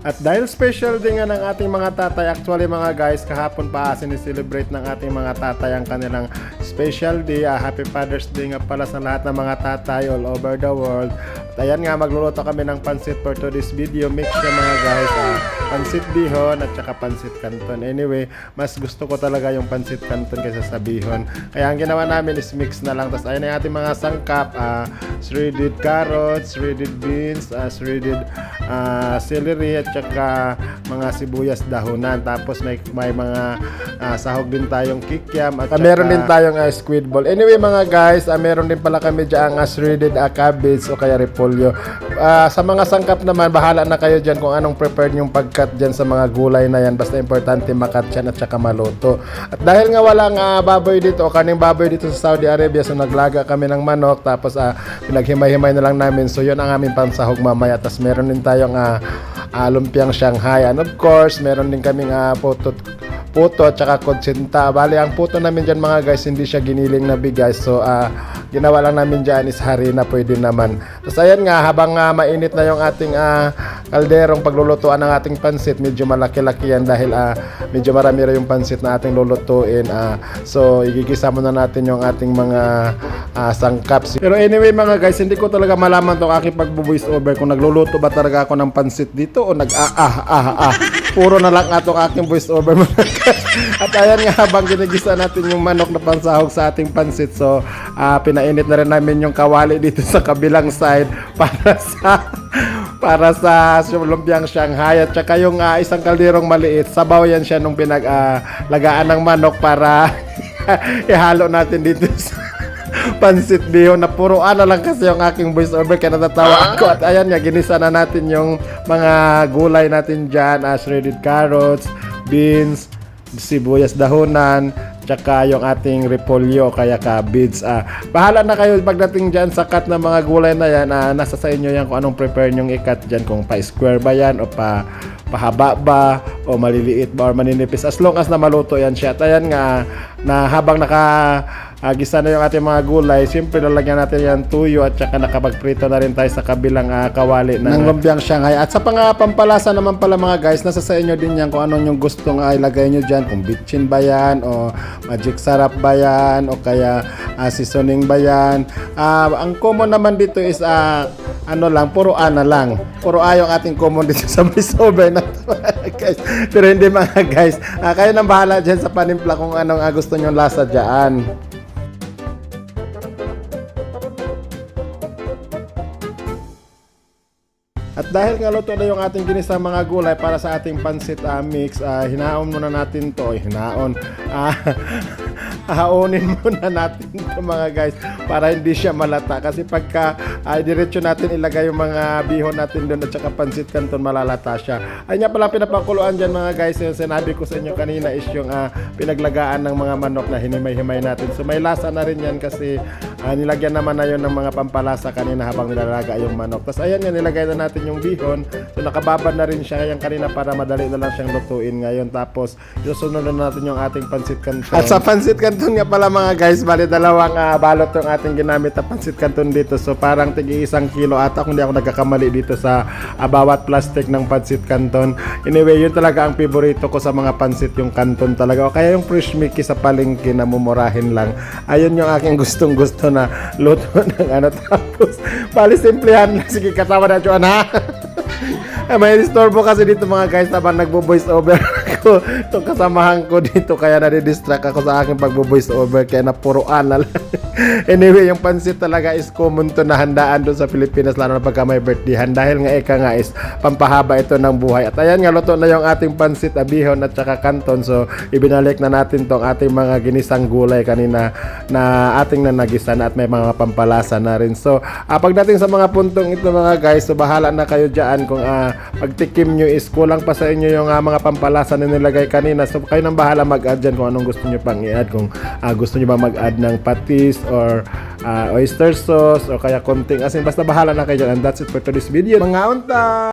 At dahil special din nga ng ating mga tatay, actually mga guys, kahapon pa sinicelebrate ng ating mga tatay ang kanilang special day. Ah, Happy Father's Day nga pala sa lahat ng mga tatay all over the world. At ayan nga, magluluto kami ng pansit for today's video. Mix siya mga guys. Ah, pansit bihon at saka pansit canton. Anyway, mas gusto ko talaga yung pansit canton kaysa sa bihon. Kaya ang ginawa namin is mix na lang. Tapos ayan ang ating mga sangkap. ah, shredded carrots, shredded beans, ah, shredded ah, celery at saka mga sibuyas dahunan. Tapos may, may mga ah, sahog din tayong kikiam at saka, meron din tayong ah, squid ball. Anyway mga guys, ah, meron din pala kami dyan ang shredded ah, cabbage o kaya repolyo. Ah, sa mga sangkap naman, bahala na kayo dyan kung anong prepared yung pagkat dyan sa mga gulay na yan. Basta importante makat yan at saka maluto. At dahil nga walang ah, baboy dito o kaning baboy dito sa Saudi Arabia, so naglaga kami ng manok tapos ah, pinaghimay-himay na lang namin. So yun ang aming pansahog mamaya. Tapos meron din tayong ah, ah, lumpiang Shanghai. And of course, meron din kaming ah, puto puto at saka kutsinta. Bali, ang puto namin dyan mga guys, hindi siya giniling na bigas. So, ah, ginawa lang namin dyan is harina, pwede naman. Tapos ayan nga, habang ah, mainit na yung ating ah, kalderong paglulutuan ng ating pansit, medyo malaki-laki yan dahil ah, medyo marami rin yung pansit na ating lulutuin. ah. so, igigisa muna natin yung ating mga ah, sangkap. Pero anyway mga guys, hindi ko talaga malaman tong aking pagbo-voice over kung nagluluto ba talaga ako ng pansit dito o nag ah ah ah ah. Puro na lang atong aking voice over guys. At ayan nga habang ginigisa natin yung manok na pansahog sa ating pansit. So, ah, pinainit na rin namin yung kawali dito sa kabilang side para sa para sa lumpiang Shanghai at saka yung ah, isang kalderong maliit. Sabaw yan siya nung pinaglagaan ng manok para ihalo natin dito sa pansit biho na puro ano lang kasi yung aking voice over kaya natatawa ako. At ayan nga ginisa na natin yung mga gulay natin dyan. As shredded carrots beans sibuyas dahunan tsaka yung ating repolyo kaya cabbage ah bahala na kayo pagdating dyan sa cut ng mga gulay na yan. Ah, nasa sa inyo yan kung anong prepare nyong i-cut dyan. Kung pa square ba yan o pa pahaba ba o maliliit ba or maninipis. As long as na maluto yan siya. At ayan nga na habang naka ah, gisa na yung ating mga gulay siyempre lalagyan natin yan tuyo at saka nakapagprito na rin tayo sa kabilang ah, kawali ng, lumpiang Shanghai at sa pang pampalasa naman pala mga guys nasa sa inyo din yan kung anong yung gustong ah, ilagay nyo dyan kung bitchin ba yan o magic sarap ba yan o kaya ah, seasoning ba yan Ah, ang common naman dito is ah, ano lang, puro ana lang. Puro A yung ating common dito sa voiceover na guys. Pero hindi mga guys. Ah, kayo nang bahala dyan sa panimpla kung anong ah, gusto nyo lasa dyan. At dahil nga luto na yung ating ginisa mga gulay para sa ating pansit ah, mix, ah, hinaon muna natin to. Ay, hinaon. Ah, haunin muna natin to mga guys para hindi siya malata. Kasi pagka ay diretso natin ilagay yung mga bihon natin doon at saka pansit canton malalata siya. Ay nga pala pinapakuluan dyan mga guys. Yung sinabi ko sa inyo kanina is yung ah, pinaglagaan ng mga manok na hinimay-himay natin. So may lasa na rin yan kasi ah, nilagyan naman na yun ng mga pampalasa kanina habang nilalaga yung manok. Tapos ayan nga nilagay na natin yung bihon. So nakababad na rin siya yung kanina para madali na lang siyang lutuin ngayon. Tapos susunod na natin yung ating pansit canton. At sa pansit canton nga pala mga guys, bali dalawang ah, balot yung ating ginamit na pansit canton dito. So parang tigi isang kilo ata kung di ako nagkakamali dito sa ah, bawat plastic ng pansit canton. Anyway, yun talaga ang favorito ko sa mga pansit yung canton talaga. O kaya yung fresh mickey sa palengke na mumurahin lang. Ayun yung aking gustong gusto na luto ng ano. Tapos, bali simplihan lang. Sige, katawa na Joan ha. Eh, may istorbo kasi dito mga guys habang nagbo-voice over ako. Itong kasamahan ko dito kaya nadidistract ako sa aking pagbo-voice over kaya napuruan na lang. anyway, yung pansit talaga is common to na handaan doon sa Pilipinas lalo na pagka may birthdayhan dahil nga eka nga is pampahaba ito ng buhay. At ayan nga luto na yung ating pansit abihon at saka kanton. So ibinalik na natin tong ating mga ginisang gulay kanina na ating nanagisa na at may mga pampalasa na rin. So ah, pagdating sa mga puntong ito mga guys, so bahala na kayo dyan kung ah, pagtikim nyo is kulang pa sa inyo yung ah, mga pampalasa na nilagay kanina. So kayo nang bahala mag-add dyan kung anong gusto nyo pang i-add. Kung ah, gusto nyo ba mag-add ng patis or ah, oyster sauce o kaya konting asin. Basta bahala na kayo dyan. And that's it for today's video. Mga unta!